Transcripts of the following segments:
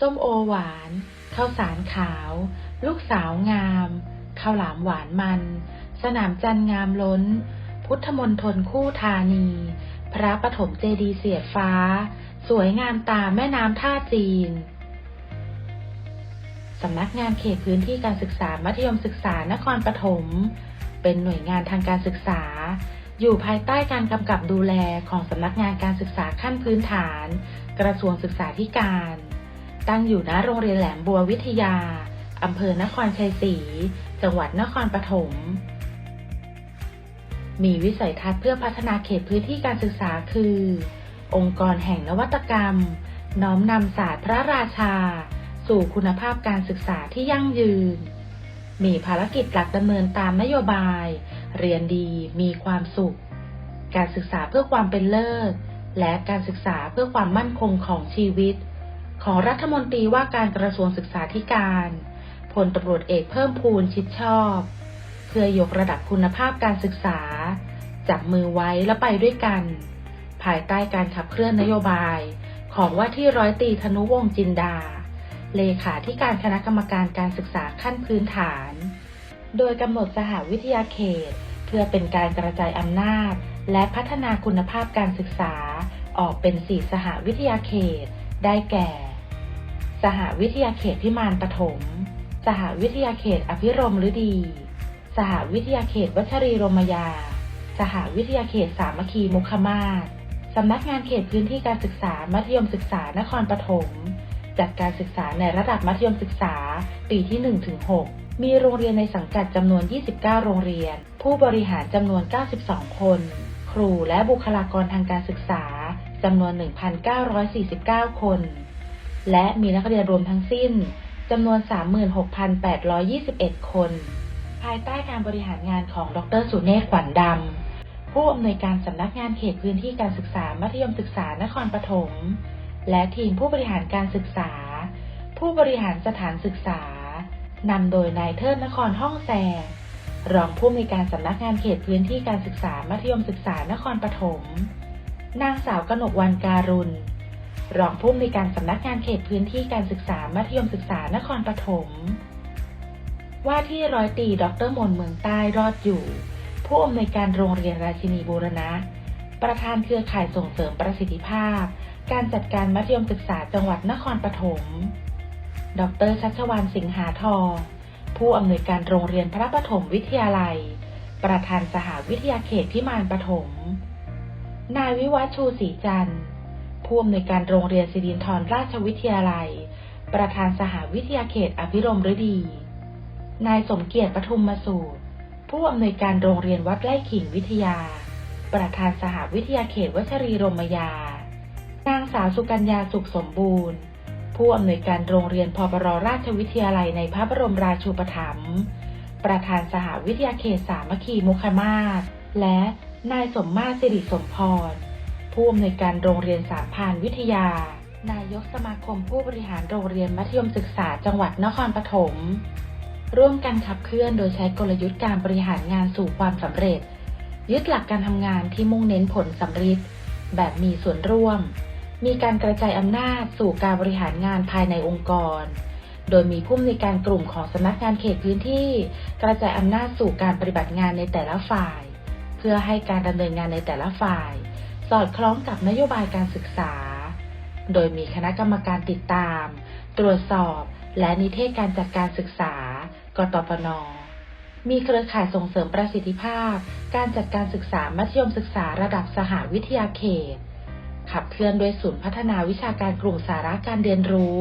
ส้มโอหวานข้าวสารขาว ลูกสาวงามข้าวหลามหวานมัน สนามจันทร์งามล้น พุทธมณฑลคู่ธานี พระปฐมเจดีเสียดฟ้า สวยงามตามแม่น้ำท่าจีนสำนักงานเขตพื้นที่การศึกษามัธยมศึกษานครปฐม เป็นหน่วยงานทางการศึกษา อยู่ภายใต้การกำกับดูแลของสำนักงานการศึกษาขั้นพื้นฐาน กระทรวงศึกษาธิการ ตั้งอยู่ณโรงเรียนแหลมบัววิทยา อำเภอนครชัยศรี จังหวัดนครปฐม มีวิสัยทัศน์เพื่อพัฒนาเขตพื้นที่การศึกษาคือ องค์กรแห่งนวัตกรรม น้อมนำศาสตร์พระราชา สู่คุณภาพการศึกษาที่ยั่งยืน มีภารกิจหลักดำเนินตามนโยบาย เรียนดีมีความสุข การศึกษาเพื่อความเป็นเลิศและการศึกษาเพื่อความมั่นคงของชีวิต ของรัฐมนตรีว่าการกระทรวงศึกษาธิการพลตำรวจเอกเพิ่มพูนชิดชอบ เพื่อยกระดับคุณภาพการศึกษา จับมือไว้และไปด้วยกัน ภายใต้การขับเคลื่อนนโยบาย ของว่าที่ร้อยตรีธนุวงศ์จินดา เลขาธิการคณะกรรมการการศึกษาขั้นพื้นฐาน โดยกำหนดสหวิทยาเขต เพื่อเป็นการกระจายอำนาจ และพัฒนาคุณภาพการศึกษา ออกเป็นสี่สหวิทยาเขต ได้แก่ สหวิทยาเขตพิมานปฐม สหวิทยาเขตอภิรมฤดี สหวิทยาเขตวัชรีรมยา สหวิทยาเขตสามัคคีมุขมาศสำนักงานเขตพื้นที่การศึกษามัธยมศึกษานครปฐมจัดการศึกษาในระดับมัธยมศึกษาปีที่ 1-6 มีโรงเรียนในสังกัดจำนวน 29 โรงเรียน ผู้บริหารจำนวน 92 คน ครูและบุคลากรทางการศึกษาจำนวน 1,949 คน และมีนักเรียนรวมทั้งสิ้นจำนวน 36,821 คน ภายใต้การบริหารงานของดรสุเนศขวัญดำ ผู้อำนวยการสำนักงานเขตพื้นที่การศึกษามัธยมศึกษานครปฐม และทีมผู้บริหารการศึกษา ผู้บริหารสถานศึกษานำโดยนายเทิดนครห้องแซงรองผู้อำนวยการสำนักงานเขตพื้นที่การศึกษามัธยมศึกษานครปฐม นางสาวกนกวันการุณ รองผู้อำนวยการสำนักงานเขตพื้นที่การศึกษามัธยมศึกษานครปฐม ว่าที่ร้อยตรีดรมนเมืองใต้รอดอยู่ ผู้อำนวยการโรงเรียนราชินีบูรณะ ประธานเครือข่ายส่งเสริมประสิทธิภาพ การจัดการมัธยมศึกษาจังหวัดนครปฐม ดรชัชวานสิงหาทอง ผู้อำนวยการโรงเรียนพระปฐมวิทยาลัย ประธานสหวิทยาเขตพิมานปฐม นายวิวัฒน์ชูศรีจันทร์ ผู้อำนวยการโรงเรียนสิรินธรราชวิทยาลัย ประธานสหวิทยาเขตอภิรมฤดี นายสมเกียรติปทุมมาสูตร ผู้อำนวยการโรงเรียนวัดไร่ขิงวิทยา ประธานสหวิทยาเขตวชรีรมยา นางสาวสุกัญญาสุขสมบูรณ์ ผู้อำนวยการโรงเรียนพปรราชวิทยาลัยในพระบรมราชูปถัมภ์ ประธานสหวิทยาเขตสามัคคีมุขมาศและนายสมมาตรสิริสมพร ผู้อำนวยการโรงเรียนสามพานวิทยา นายกสมาคมผู้บริหารโรงเรียนมัธยมศึกษาจังหวัดนครปฐม ร่วมกันขับเคลื่อนโดยใช้กลยุทธ์การบริหารงานสู่ความสำเร็จ ยึดหลักการทำงานที่มุ่งเน้นผลสำฤทธิ์แบบมีส่วนร่วม มีการกระจายอำนาจสู่การบริหารงานภายในองค์กร โดยมีผู้อำนวยการกลุ่มของสำนักงานเขตพื้นที่ กระจายอำนาจสู่การปฏิบัติงานในแต่ละฝ่าย เพื่อให้การดำเนินงานในแต่ละฝ่าย สอดคล้องกับนโยบายการศึกษา โดยมีคณะกรรมการติดตาม ตรวจสอบ และนิเทศการจัดการศึกษา กตปน มีเครือข่ายส่งเสริมประสิทธิภาพ การจัดการศึกษามัธยมศึกษาระดับสหวิทยาเขต ขับเคลื่อนโดยศูนย์พัฒนาวิชาการกลุ่มสาระการเรียนรู้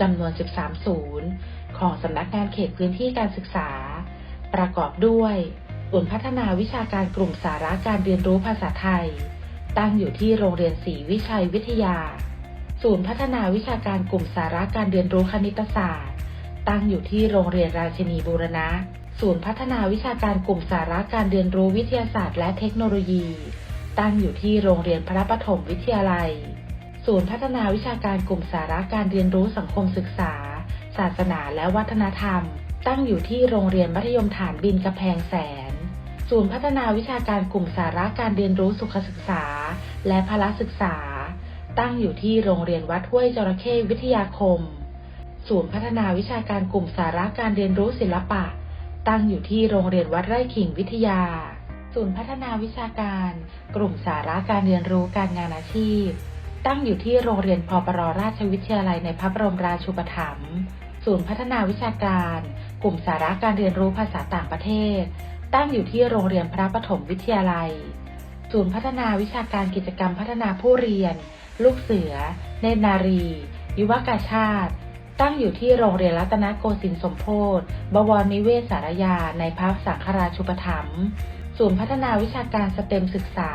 จำนวน 13 ศูนย์ ของสำนักงานเขตพื้นที่การศึกษา ประกอบด้วยศูนย์พัฒนาวิชาการกลุ่มสาระการเรียนรู้ภาษาไทย ตั้งอยู่ที่โรงเรียนศรีวิชัยวิทยา ศูนย์พัฒนาวิชาการกลุ่มสาระการเรียนรู้คณิตศาสตร์ ตั้งอยู่ที่โรงเรียนราชินีบูรณะ ศูนย์พัฒนาวิชาการกลุ่มสาระการเรียนรู้วิทยาศาสตร์และเทคโนโลยี ตั้งอยู่ที่โรงเรียนพระปฐมวิทยาลัย ศูนย์พัฒนาวิชาการกลุ่มสาระการเรียนรู้สังคมศึกษา ศาสนาและวัฒนธรรม ตั้งอยู่ที่โรงเรียนมัธยมฐานบินกระแพงแสน ศูนย์พัฒนาวิชาการกลุ่มสาระการเรียนรู้สุขศึกษา และพละศึกษา ตั้งอยู่ที่โรงเรียนวัดห้วยจระเข้วิทยาคม ศูนย์พัฒนาวิชาการกลุ่มสาระการเรียนรู้ศิลปะ ตั้งอยู่ที่โรงเรียนวัดไร่ขิงวิทยา ศูนย์พัฒนาวิชาการ กลุ่มสาระการเรียนรู้การงานอาชีพ ตั้งอยู่ที่โรงเรียนพปรราชวิทยาลัยในพระบรมราชูปถัมภ์ศูนย์พัฒนาวิชาการ กลุ่มสาระการเรียนรู้ภาษาต่างประเทศ ตั้งอยู่ที่โรงเรียนพระปฐมวิทยาลัย ศูนย์พัฒนาวิชาการกิจกรรมพัฒนาผู้เรียน ลูกเสือ เนตรนารี ยุวกาชาติ ตั้งอยู่ที่โรงเรียนรัตนโกสินทร์สมโพธิบวรนิเวศสารยา ในพระสังฆราชูปถัมภ์ศูนย์พัฒนาวิชาการสเต็มศึกษา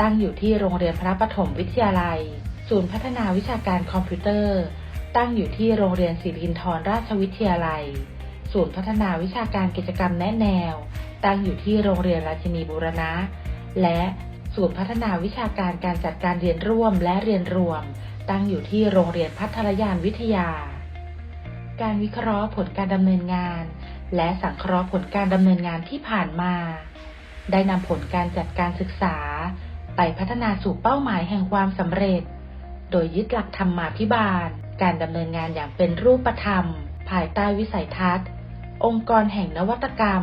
ตั้งอยู่ที่โรงเรียนพระปฐมวิทยาลัย ศูนย์พัฒนาวิชาการคอมพิวเตอร์ ตั้งอยู่ที่โรงเรียนศิรินทรราชวิทยาลัย ศูนย์พัฒนาวิชาการกิจกรรมแนะแนว ตั้งอยู่ที่โรงเรียนราชินีบูรณะ และศูนย์พัฒนาวิชาการการจัดการเรียนร่วมและเรียนรวม ตั้งอยู่ที่โรงเรียนพัทรยานวิทยา การวิเคราะห์ผลการดำเนินงาน และสังเคราะห์ผลการดำเนินงานที่ผ่านมา ได้นำผลการจัดการศึกษา ไปพัฒนาสู่เป้าหมายแห่งความสำเร็จ โดยยึดหลักธรรมาภิบาล การดำเนินงานอย่างเป็นรูปธรรม ภายใต้วิสัยทัศน์ องค์กรแห่งนวัตกรรม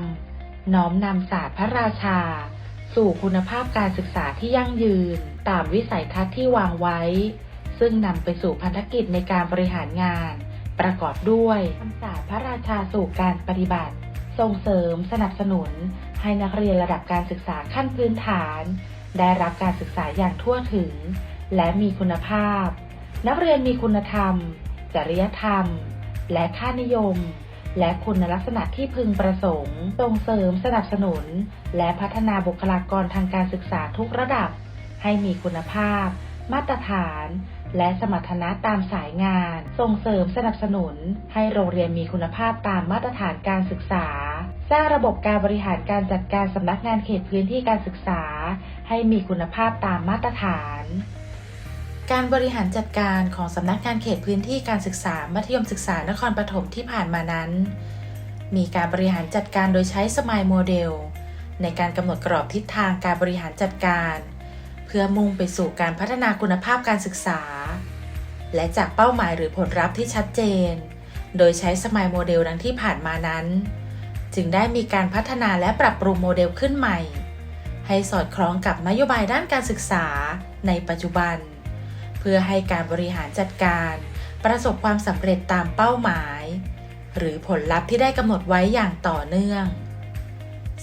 น้อมนำศาสตร์พระราชา สู่คุณภาพการศึกษาที่ยั่งยืน ตามวิสัยทัศน์ที่วางไว้ ซึ่งนำไปสู่พันธกิจในการบริหารงาน ประกอบด้วยนำศาสตร์พระราชาสู่การปฏิบัติ ส่งเสริมสนับสนุน ให้นักเรียนระดับการศึกษาขั้นพื้นฐาน ได้รับการศึกษาอย่างทั่วถึง และมีคุณภาพ นักเรียนมีคุณธรรม จริยธรรม และค่านิยม และคุณลักษณะที่พึงประสงค์ ส่งเสริมสนับสนุน และพัฒนาบุคลากรทางการศึกษาทุกระดับ ให้มีคุณภาพ มาตรฐาน และสมรรถนะตามสายงาน ส่งเสริมสนับสนุน ให้โรงเรียนมีคุณภาพตามมาตรฐานการศึกษา สร้างระบบการบริหารการจัดการสำนักงานเขตพื้นที่การศึกษา ให้มีคุณภาพตามมาตรฐาน การบริหารจัดการของสำนักงานเขตพื้นที่การศึกษามัธยมศึกษานครปฐมที่ผ่านมานั้น มีการบริหารจัดการโดยใช้สมายโมเดล ในการกำหนดกรอบทิศทางการบริหารจัดการ เพื่อมุ่งไปสู่การพัฒนาคุณภาพการศึกษา และจากเป้าหมายหรือผลลัพธ์ที่ชัดเจน โดยใช้สมายโมเดลดังที่ผ่านมานั้น จึงได้มีการพัฒนาและปรับปรุงโมเดลขึ้นใหม่ ให้สอดคล้องกับนโยบายด้านการศึกษาในปัจจุบัน พื่อให้การบริหารจัดการ ประสบความสำเร็จตามเป้าหมาย หรือผลลัพธ์ที่ได้กำหนดไว้อย่างต่อเนื่อง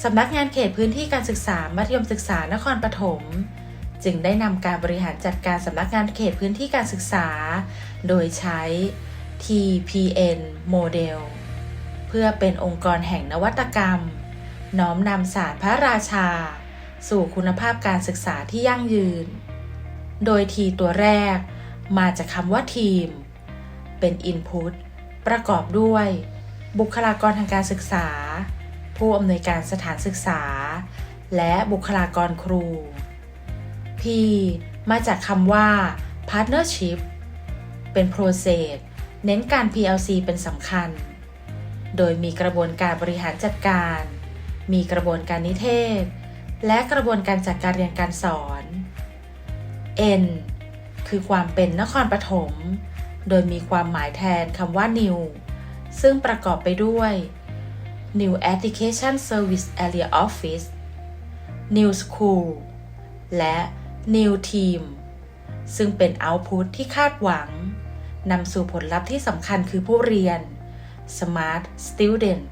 สำนักงานเขตพื้นที่การศึกษามัธยมศึกษานครปฐมจึงได้นำการบริหารจัดการสำนักงานเขตพื้นที่การศึกษา โดยใช้ TPN โมเดลเพื่อเป็นองค์กรแห่งนวัตกรรม น้อมนำศาสตร์พระราชา สู่คุณภาพการศึกษาที่ยั่งยืน โดยทีตัวแรก มาจากคำว่าทีม เป็น Input ประกอบด้วย บุคลากรทางการศึกษา ผู้อำนวยการสถานศึกษา และบุคลากรครู P มาจากคำว่า Partnership เป็น Process เน้นการ PLC เป็นสำคัญ โดยมีกระบวนการบริหารจัดการ มีกระบวนการนิเทศ และกระบวนการจัดการเรียนการสอน N คือความเป็นนครปฐม โดยมีความหมายแทนคำว่า New ซึ่งประกอบไปด้วย New Education Service Area Office New School และ New Team ซึ่งเป็น Output ที่คาดหวังนำสู่ผลลัพธ์ที่สำคัญคือผู้เรียน Smart Student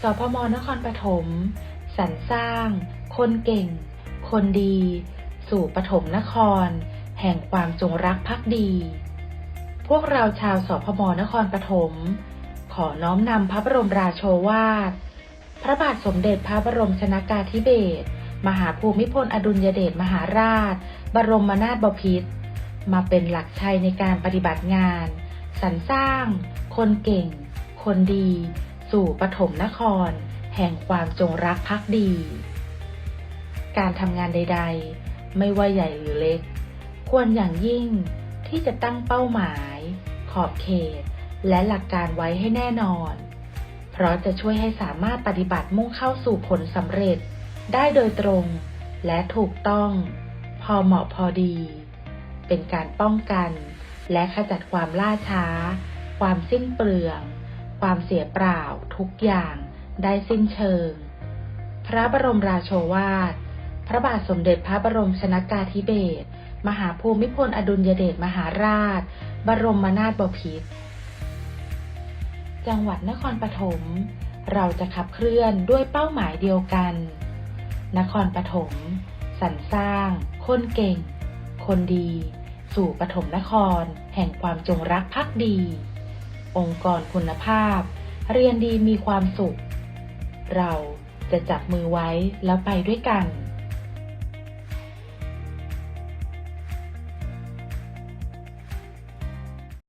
สพมนครปฐมสรรสร้าง คนเก่ง คนดี สู่ปฐมนคร แห่งความจงรักภักดี พวกเราชาวสพมนครปฐมขอน้อมนำพระบรมราโชวาท พระบาทสมเด็จพระบรมชนากาธิเบศรมหาภูมิพลอดุลยเดชมหาราช บรมนาถบพิตรมาเป็นหลักชัยในการปฏิบัติงาน สรรสร้าง คนเก่ง คนดี สู่ปฐมนคร แห่งความจงรักภักดี การทำงานใด ๆ ไม่ว่าใหญ่หรือเล็ก ควรอย่างยิ่งที่จะตั้งเป้าหมาย ขอบเขต และหลักการไว้ให้แน่นอน เพราะจะช่วยให้สามารถปฏิบัติมุ่งเข้าสู่ผลสำเร็จ ได้โดยตรง และถูกต้อง พอเหมาะพอดี เป็นการป้องกัน และขจัดความล่าช้า ความสิ้นเปลือง ความเสียเปล่าทุกอย่างได้สิ้นเชิง พระบรมราโชวาท พระบาทสมเด็จพระบรมชนากาธิเบศร มหาภูมิพลอดุลยเดชมหาราช บรมนาถบพิตร จังหวัดนครปฐม เราจะขับเคลื่อนด้วยเป้าหมายเดียวกัน นครปฐมสรรสร้าง คนเก่ง คนดี สู่ปฐมนคร แห่งความจงรักภักดี องค์กรคุณภาพ เรียนดีมีความสุข เราจะจับมือไว้แล้วไปด้วยกัน